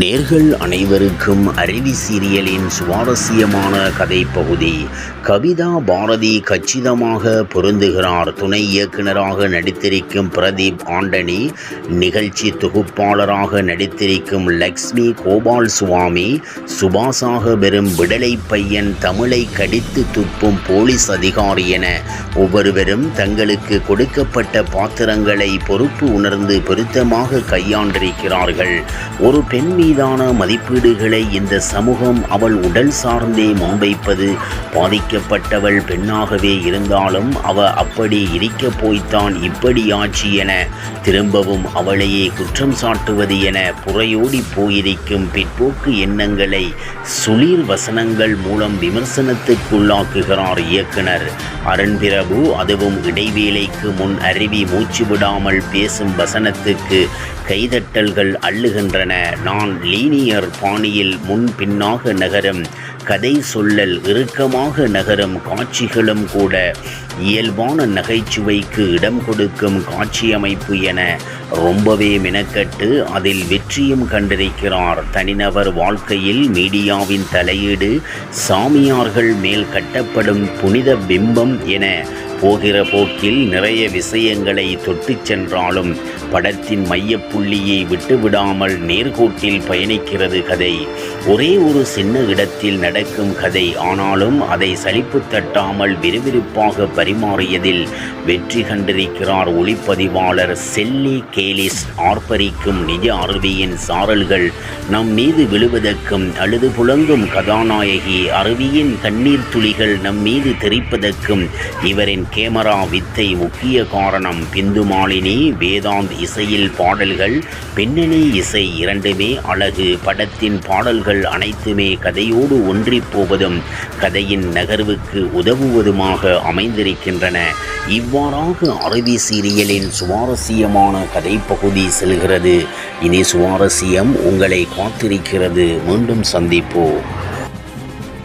நேர்கள் அனைவருக்கும் அருவி சீரியலின் சுவாரஸ்யமான கதை பகுதி கவிதா பாரதி கச்சிதமாக பொருந்துகிறார். துணை இயக்குனராக நடித்திருக்கும் பிரதீப் ஆண்டனி நிகழ்ச்சி தொகுப்பாளராக நடித்திருக்கும் லக்ஷ்மி கோபால் சுவாமி சுபாஷாக வெறும் விடலை பையன் தமிழை கடித்து துப்பும் போலீஸ் அதிகாரி என ஒவ்வொருவரும் தங்களுக்கு கொடுக்கப்பட்ட பாத்திரங்களை பொறுப்பு உணர்ந்து பொருத்தமாக கையாண்டிருக்கிறார்கள். ஒரு பெண் மீதான மதிப்பீடுகளை இந்த சமூகம் அவள் உடல் சார்ந்தே முன்வைப்பது. பாதிக்கப்பட்டவள் பெண்ணாகவே இருந்தாலும் அவ அப்படி இருக்க போய்த்தான் இப்படி ஆச்சு என திரும்பவும் அவளையே குற்றம் சாட்டுவது என புறையோடி போயிருக்கும் பிற்போக்கு எண்ணங்களை சுளீர் வசனங்கள் மூலம் விமர்சனத்துக்குள்ளாக்குகிறார் இயக்குனர். அருண்பிரபு அதுவும் இடைவேளைக்கு முன் அருவி மூச்சு விடாமல் பேசும் வசனத்துக்கு கைதட்டல்கள் அள்ளுகின்றன. நான் லீனியர் பாணியில் முன் பின்னாக நகரும். கதை சொல்லல் இறுக்கமாக நகரும் காட்சிகளும் கூட இயல்பான நகைச்சுவைக்கு இடம் கொடுக்கும் காட்சி அமைப்பு என ரொம்பவே மெனக்கட்டு அதில் வெற்றியும் கண்டிருக்கிறார் தனிநபர் வாழ்க்கையில் மீடியாவின் தலையீடு சாமியார்கள் மேல் கட்டப்படும் புனித பிம்பம் என போகிற போக்கில் நிறைய விஷயங்களை தொட்டுச் சென்றாலும் படத்தின் மையப்புள்ளியை விட்டுவிடாமல் நேர்கோட்டில் பயணிக்கிறது கதை. ஒரே ஒரு சின்ன இடத்தில் நடக்கும் கதை. ஆனாலும் அதை சலிப்பு தட்டாமல் விறுவிறுப்பாக பரிமாறியதில் வெற்றி கண்டிருக்கிறார் ஒளிப்பதிவாளர் செல்லி கேலிஸ். ஆர்ப்பரிக்கும் நிஜ அருவியின் சாரல்கள் நம் மீது விழுவதற்கும் அழுது புலங்கும் கதாநாயகி. அருவியின் கண்ணீர் துளிகள் நம் மீது தெரிப்பதற்கும் இவரின் கேமரா வித்தை முக்கிய காரணம். பிந்து மாலினி வேதாந்த் இசையில் பாடல்கள் பின்னணி இசை இரண்டுமே அழகு. படத்தின் பாடல்கள் அனைத்துமே கதையோடு ஒன்றிப்போவதும் கதையின் நகர்வுக்கு உதவுவதுமாக அமைந்திருக்கின்றன. இவ்வாறாக அறுதி சீரியலின் சுவாரஸ்யமான கதைப்பகுதி செல்கிறது. இனி சுவாரஸ்யம் உங்களை காத்திருக்கிறது. மீண்டும் சந்திப்போம்.